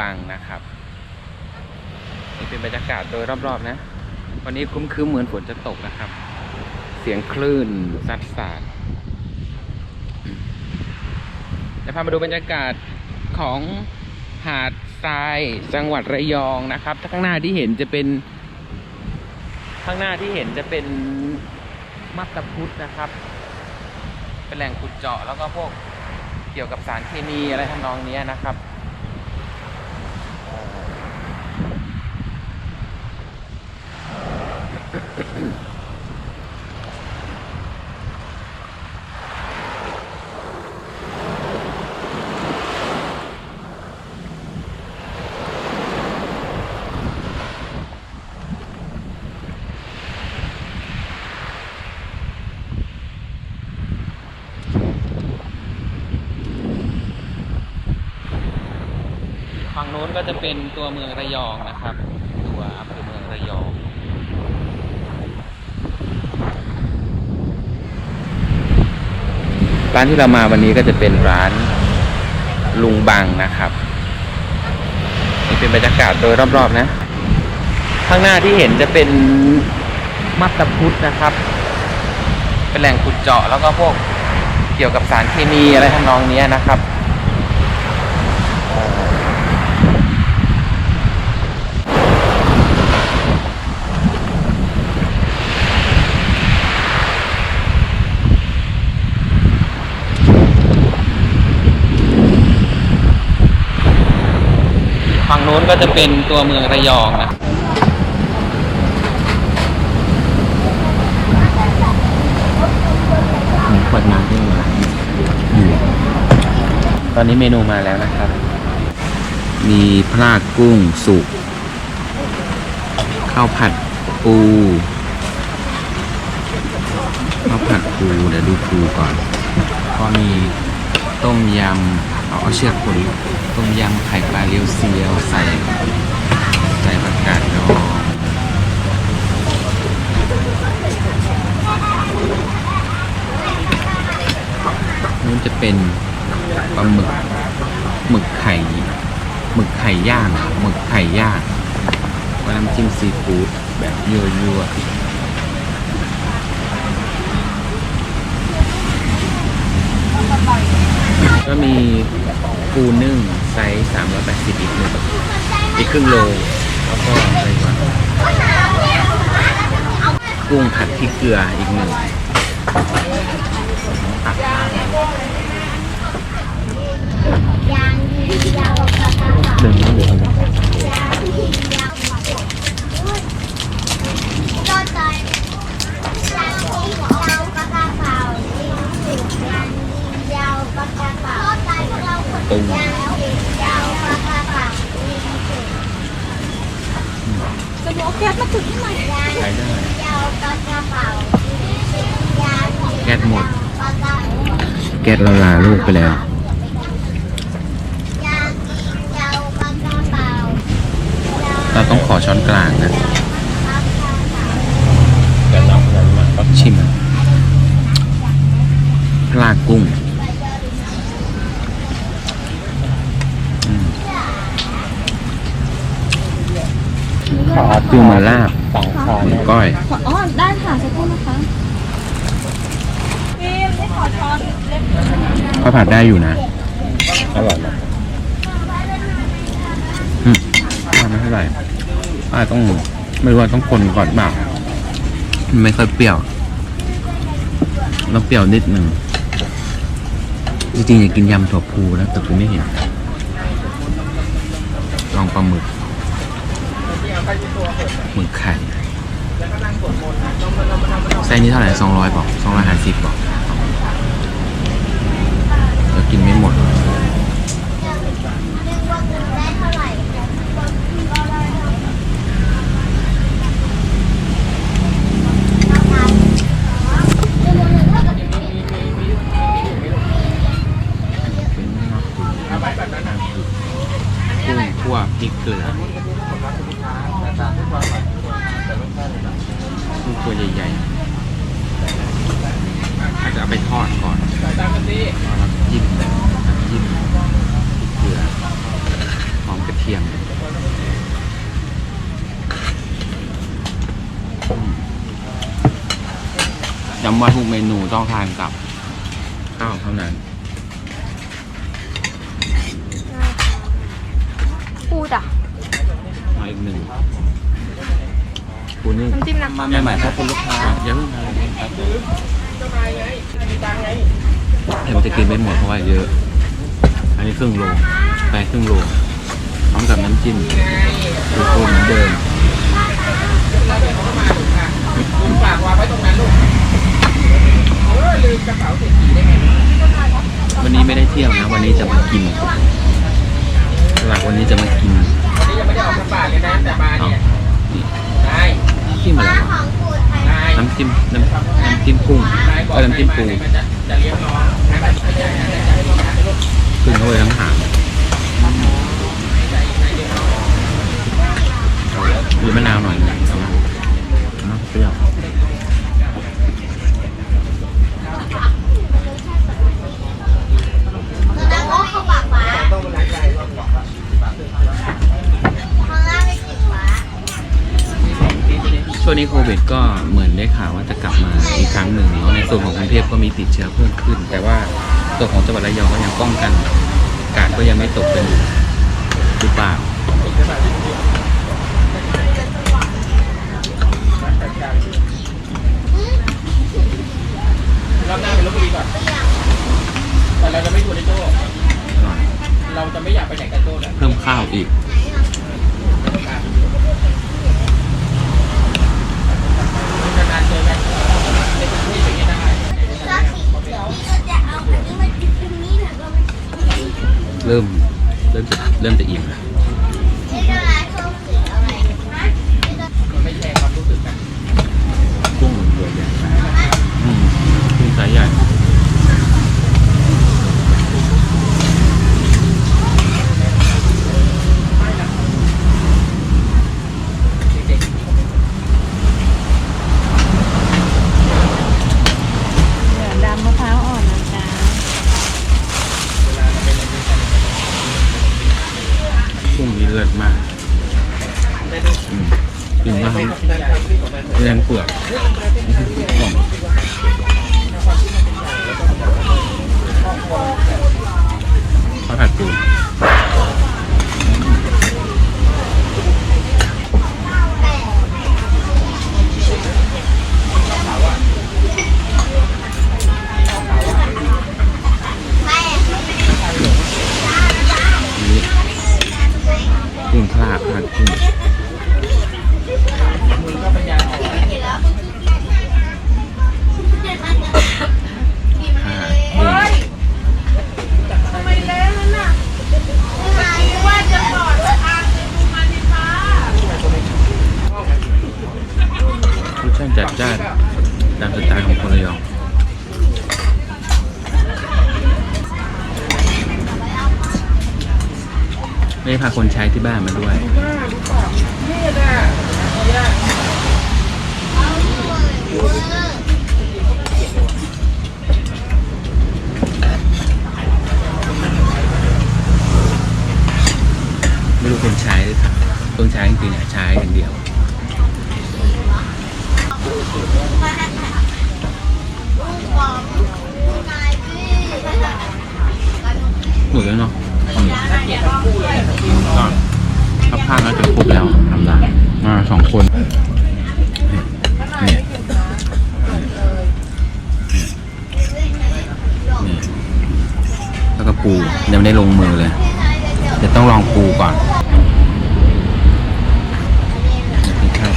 บังนะครับนี่เป็นบรรยากาศโดยรอบๆนะ วันนี้ครึ้มๆเหมือนฝนจะตกนะครับ เสียงคลื่นซัดสาดจะพามาดูบรรยากาศของหาดทรายจังหวัดระยองนะครับข้างหน้าที่เห็นจะเป็น ข้างหน้าที่เห็นจะเป็นมัตตพุทธนะครับ เป็นแหล่งขุดเจาะแล้วก็พวกเกี่ยวกับสารเคมีอะไรทำนองนี้นะครับ โน้นก็จะเป็นตัวเมืองระยองนะครับ ตัวอำเภอเมืองระยองร้านที่เรามาวันนี้ก็จะเป็นร้านลุงบังนะครับนี่เป็นบรรยากาศโดยรอบๆนะ ข้างหน้าที่เห็นจะเป็นมัตตพุทธนะครับ เป็นแหล่งขุดเจาะแล้วก็พวกเกี่ยวกับสารเคมีอะไรทำนองเนี้ยนะครับ ฝั่งโน้นก็จะเป็นตัวเมืองระยองนะขวดน้ำที่ร้านตอนนี้เมนูมาแล้วนะครับ มีพลาดกุ้งสุกข้าวผัดปูข้าวผัดปูเดี๋ยวดูปูก่อน ก็มีต้มยำ เอาเชือกคนต้มยำไข่ปลาเรียวเซียวใส่ใส่ผักกาดดองนู้นจะเป็นปลาหมึกหมึกไข่หมึกไข่ย่างหมึกไข่ย่างกับน้ำจิ้มซีฟู้ดแบบยั่วๆก็มี ปูนึ่งไซส์380อีกหนึ่งอีกครึ่งโลแล้วก็อะไรวะกุ้งผัดพริกเกลืออีกหนึ่งตักเป๋าหนึ่เหลือก็ตอนยางยาวกระเป๋าสิบยางยาวกระเป๋า ตุ้งยางยาวกระเป๋าจะบอกแก๊สมาถึงที่ไหนยางใช้ได้ยาวกระเป๋ายางแก๊สหมดกระเป๋าแก๊สเราลาลูกไปแล้วยางยาวกระเป๋าเราต้องขอช้อนกลางนะแต่น้ำนั้นมันก็ชิม ปลากุ้งอืม ขอ กุ้งมาลาบสองคอหมูเนี่ยก้อยขออ๋อ ได้ค่ะสักครู่นะคะพี่ไม่ขอช้อนเล็กข้าวผัดได้อยู่นะ อร่อยนะอืมว่าไม่เท่าไหร่ว่าต้องไม่รู้ว่าต้องคนก่อนเปล่ามันไม่ค่อยเปรี้ยวแล้วเปรี้ยวนิดหนึ่งจริงๆอยากกินยำถั่วพูแล้วแต่กูไม่เห็นลองปลาหมึก หมึกไข่ไส้นี้เท่าไหร่สองร้อยบอกสองร้อยห้าสิบบอกเดี๋ยวกินไม่หมด นึกว่าคุณได้เท่าไหร่ กุ้งคั่วพริกเกลือกุ้งตัว ตัวใหญ่ๆถ้าจะเอาไปทอดก่อนแล้วก็จิ้มน้ำจิ้มพริกเกลือหอมกระเทียมอืม ย้ำว่าทุกเมนูต้องทานกับข้าวเท่านั้นปูดอะมาอีกหนึ่งปูนึ่งน้ำจิ้มน้ำมาใหม่ๆครับคุณลูกค้าอย่าเพิ่งทานเลยครับแต่มันจะกินไม่หมดเพราะว่าเยอะ อันนี้ครึ่งโลไปครึ่งโลพร้อมกับน้ำจิ้มดูปูเหมือนเดิมฝากวางไว้ตรงนั้นลูก วันนี้ไม่ได้เที่ยวนะ วันนี้จะมากิน หลักวันนี้จะมากินวันนี้ยังไม่ได้ออกสปาเลยนะแต่มาเอาเนี่ยนี่ได้จิ้มอะไรขวะองปูไทยได้น้ำจิ้มน้ำน้ำจิ้มกุ้งได้บเออน้ำจิ้มปูมันจะจะเลี้ยงน้องให้มันให้ได้ให้ได้ให้ลูกให้ลูกขึ้นเข้าไปทั้งหางหรือมะนาวหน่อยหนึง แล้วก็ข้าวากฟ้าข้างล่างเป็นสีฟ้าช่วงนี้โควิดก็เหมือนได้ข่าวว่าจะกลับมาอีกครั้งหนึ่งเนาะในส่วนของกรุงเทพก็มีติดเชื้อเพิ่มขึ้น แต่ว่าตัวของจังหวัดระยองก็ยังป้องกันกาดก็ยังไม่ตกเป็นอยู่หรือเปล่ารอบหน้าเป็นลูกปีก่อนแต่เราจะไม่อยู่ในโจ้ เราจะไม่อยากไปไหนกับโจ้เลยเพิ่มข้าวอีก นานๆเจอกันในพื้นที่อย่างนี้ได้ชอบสีเขียวก็จะเอาอันนี้มาจุดตรงนี้แล้วก็มาเริ่ม เริ่มจะเริ่มจะอิ่มแล้ว ชาติจัดจ้านตามสไตล์ของคนระยองไม่ได้พาคนใช้ที่บ้านมาด้วยไม่รู้คนใช้หรือเปล่าคนใช้จริงๆใช้อย่างเดียว หมดแล้วเนาะก็ถ้าพลาดแล้วจะครบแล้วทำได้มาสองคนนี่นี่แล้วก็ปูยังไม่ได้ลงมือเลยเดี๋ยวต้องลองปูก่อนกินข้าว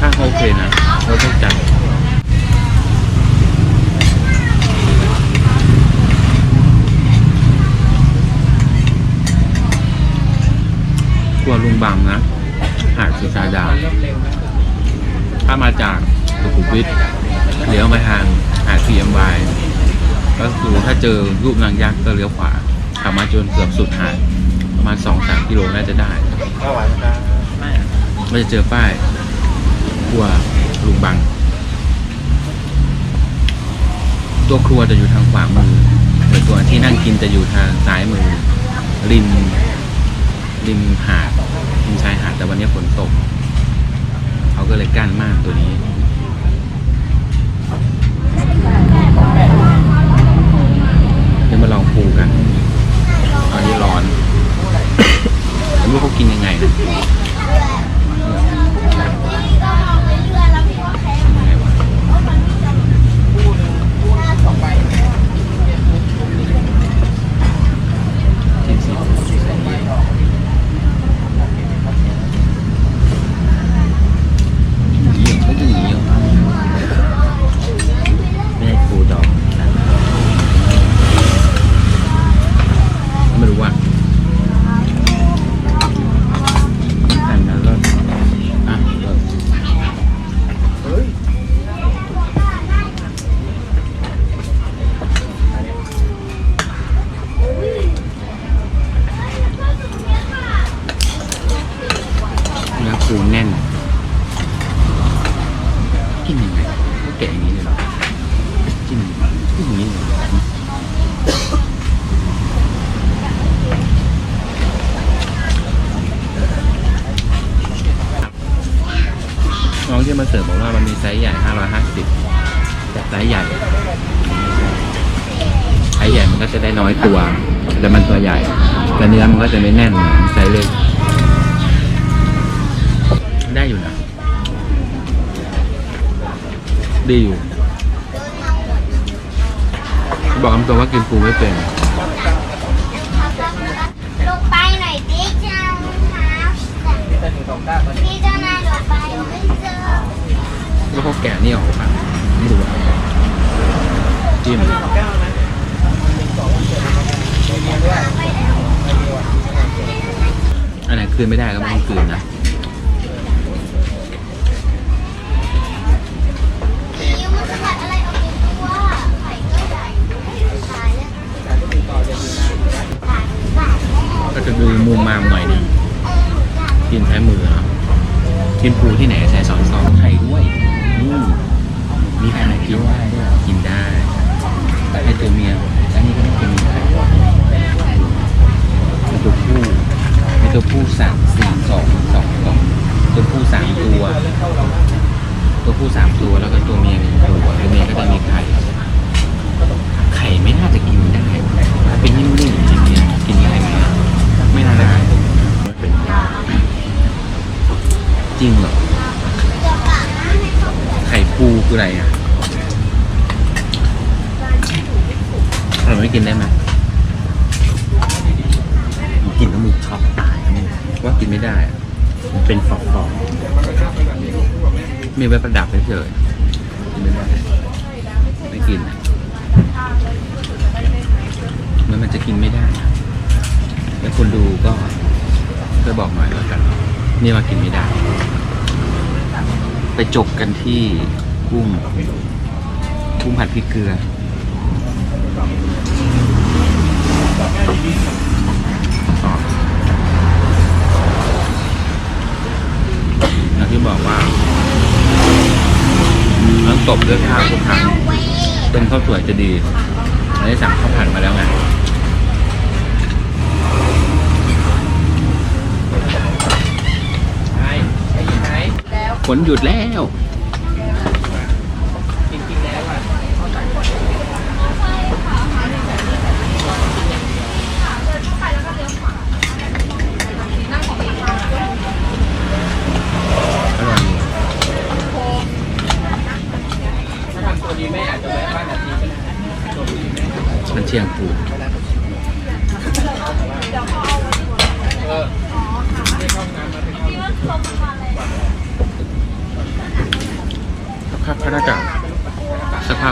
ข้าว เขาโอเคนะรสจัดกลัวลุงบังนะหาดสุชาดา ถ้ามาจากสุขุมวิทเลี้ยวไปทางหาด CMY ก็คือถ้าเจอรูปนางยักษ์ก็เลี้ยวขวาขับมาจนเกือบสุดหาดประมาณสองสามกิโลน่าจะได้ข้าวหวานนะครับไม่ก็จะเจอป้ายค รัวลุงบัง ตัวครัวจะอยู่ทางขวามือส่วนตัวที่นั่งกินจะอยู่ทางซ้ายมือ ริม ริมหาดริมชายหาดแต่วันนี้ฝนตก เขาก็เลยกั้นมากตัวนี้เดี๋ยวมาลองปูกัน ตอนนี้ร้อน ไม่รู้เขากินยังไงนะ ก็จะไม่แน่นเหมือนไซส์เล็กได้อยู่นะ ดีอยู่ บอกคำตรงว่ากินปูไม่เป็น ลงไปหน่อยดิจ้าครับที่จะหนึ่งสองเก้ามันพี่เจ้านายลงไปไม่เจอแล้วเขาแกะนี่ออกป่ะไม่รู้อะจิ้มสองแก้วนะหนึ่งสองเจ็ดมีเมียด้วยไม่มีว่ะ อันไหนคืนไม่ได้ก็ไม่ต้องคืนนะ ริงเหรอ ไข่ปูคืออะไรอะเราไม่กินได้ไหมกินแล้วมึงช็อกตายนะมึงว่ากินไม่ได้อะมันเป็นฟองๆมีไว้ประดับเฉยๆไม่ได้ไม่กินอะมันมันจะกินไม่ได้ แล้วคนดูก็ช่วยบอกหน่อยแล้วกัน นี่ว่ากินไม่ได้ ไปจบกันที่กุ้ง กุ้งผัดพริกเกลืออย่างที่บอกว่าต้องตบด้วยข้าวทุกครั้งเว้ยต้มข้าวสวยจะดีอันนี้สั่งข้าวผัดมาแล้วไง ฝนหยุดแล้วจริงๆแล้วอะอร่อยดีถ้าทำตัวดีแม่อาจจะแวะบ้านนาทีก็ได้ตัวดีแม่มันเชียงปู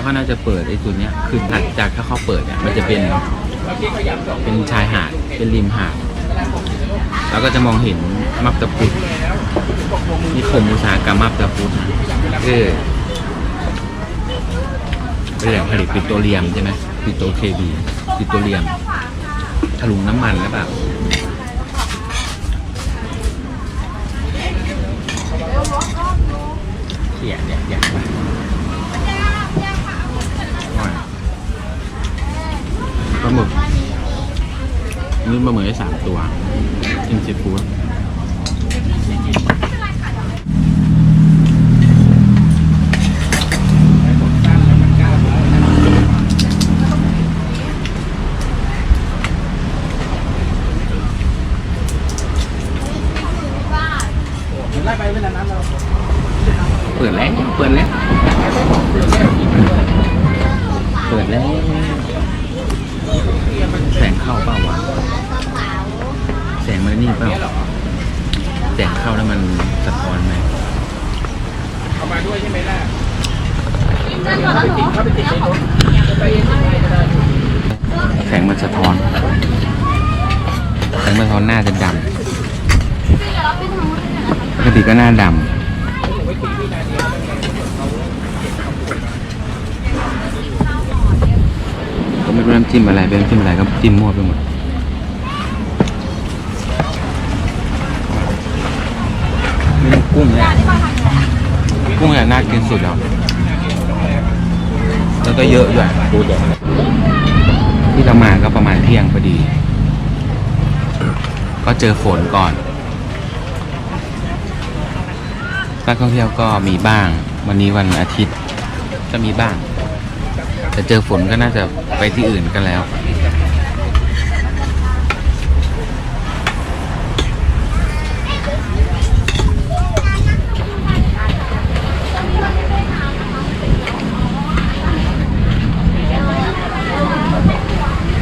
เขาน่าจะเปิดไอ้จุดเนี้ยคือถัดจากถ้าเขาเปิดเนี่ยมันจะเป็นเป็นชายหาดเป็นริมหาดแล้วก็จะมองเห็นมับตะพุดนิคมอุตสาหกรรมมับตะพุดคือเป็นแหล่งผลิตปิโตรเลียมใช่ไหมปิโตรเคบีปิโตรเลียมถลุงน้ำมันแล้วเปล่าเขียนเนี่ยอยากไป ปลาหมึกนี่ปลาหมึกได้สามตัวกินซีฟู้ดเปิดแล้ว เปิดแล้ว เปิดแล้ว เข้าเปล่าวะแสงมันนี่เปล่าแสงเข้าแล้วมันสะท้อนไหมเอามาด้วยใช่ไหมล่ะเข้าไปติดในรถไปเองก็ได้ก็ได้แสงมันสะท้อน แสงมันสะท้อนหน้าจะดำปกติก็หน้าดำ ไม่รู้น้ำจิ้มอะไรเป็นน้ำจิ้มอะไรก็จิ้มมั่วไปหมดนี่กุ้งเนี่ยกุ้งเนี่ยน่ากินสุดแล้วแล้วก็เยอะด้วยดูเด็กที่เรามาก็ประมาณเที่ยงพอดี ก็เจอฝนก่อนนักท่องเที่ยวก็มีบ้าง วันนี้วันอาทิตย์ก็มีบ้าง แต่เจอฝนก็น่าจะไปที่อื่นกันแล้ว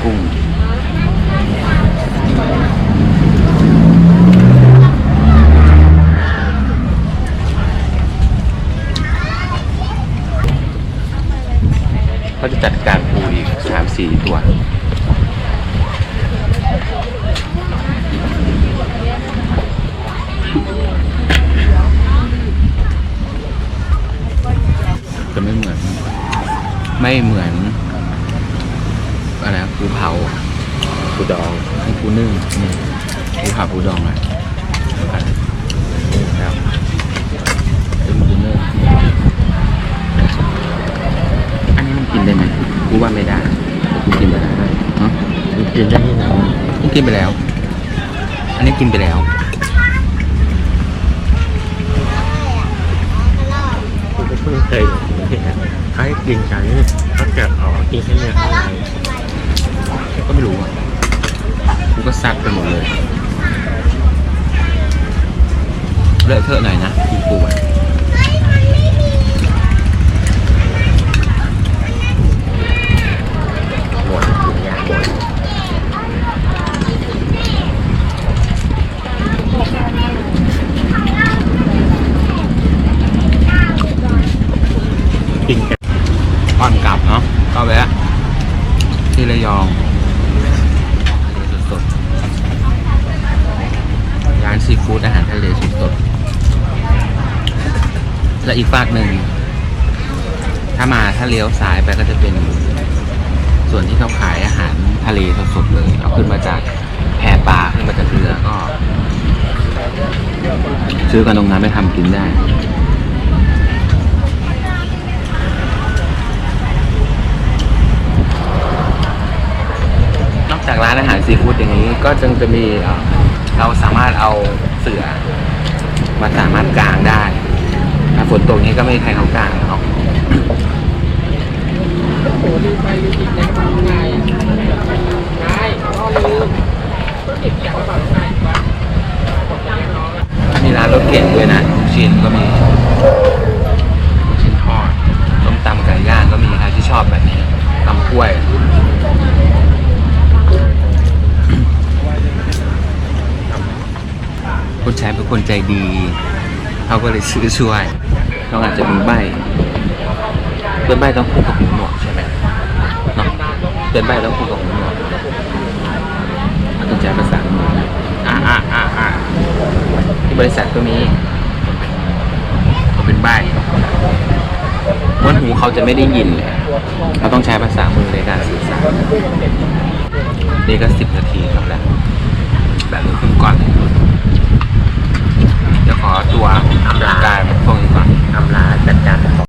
กุ้ง เขาจะจัดการปูอีกสามสี่ตัว จะไม่เหมือน ไม่เหมือน อะไรนะปูเผา กูดอง นี่ปูนึ่งนี่ปูเผาปูดองอะแล้วเป็นปูนึ่งอันนี้มันกินได้ไหมกูว่าไม่ได้แต่กูกินไปแล้วเนาะ มันกินได้ที่ไหน กินไปแล้ว อันนี้กินไปแล้วกูก็เพิ่งเคยเห็นให้กินกันเขาจะอ๋อกินแค่เนื้อข้างในก็ไม่รู้อะกูก็ซัดไปหมดเลยเลอะเทอะหน่อยนะกินปูอะ หมดถุงยางหมดกินกัน ก่อนกลับเนาะก็แวะที่ระยองทะเลสดๆร้านซีฟู้ดอาหารทะเลสดๆและ อีกฝากหนึ่ง ถ้ามาถ้าเลี้ยวซ้ายไปก็จะเป็นส่วนที่เขาขายอาหารทะเลสดๆเลยเอาขึ้นมาจากแพปลาขึ้นมาจากเรือก็ ซื้อกันตรงนั้นไปทำกินได้นอกจากร้านอาหารซีฟู้ดอย่างนี้ก็จึงจะมีเราสามารถเอาเสือมาสามารถกางได้ ถ้าฝนตกนี้ก็ไม่มีใครเขากางหรอกโอ้ลืมไปลืมกินในกระเป๋าข้างในนายพ่อลืมเก็บจากกระเป๋าข้างในบ้างมีร้านรถเข็นด้วยนะลูกชิ้นก็มีลูกชิ้นทอดต้มตำไก่ย่างก็มีใครที่ชอบแบบนี้ตำกล้วยคนใช้เป็นคนใจดี เขาก็เลยซื้อช่วย เขาอาจจะมีใบเป็นใบต้องคู่กับหูหนวกใช่ไหมเนาะเป็นใบต้องคู่กับหูหนวกต้องใช้ภาษาอ่าอ่าอ่าอ่าที่บริษัทก็มีเขาเป็นใบม้วนหูเขาจะไม่ได้ยินเลยเขาต้องใช้ภาษามือในการสื่อสารนี่ก็สิบนาทีครับแล้วแบบนี้ขึ้นก่อนเดี๋ยวขอตัวทำรายการพวกนี้ก่อนทำร้านจัดการ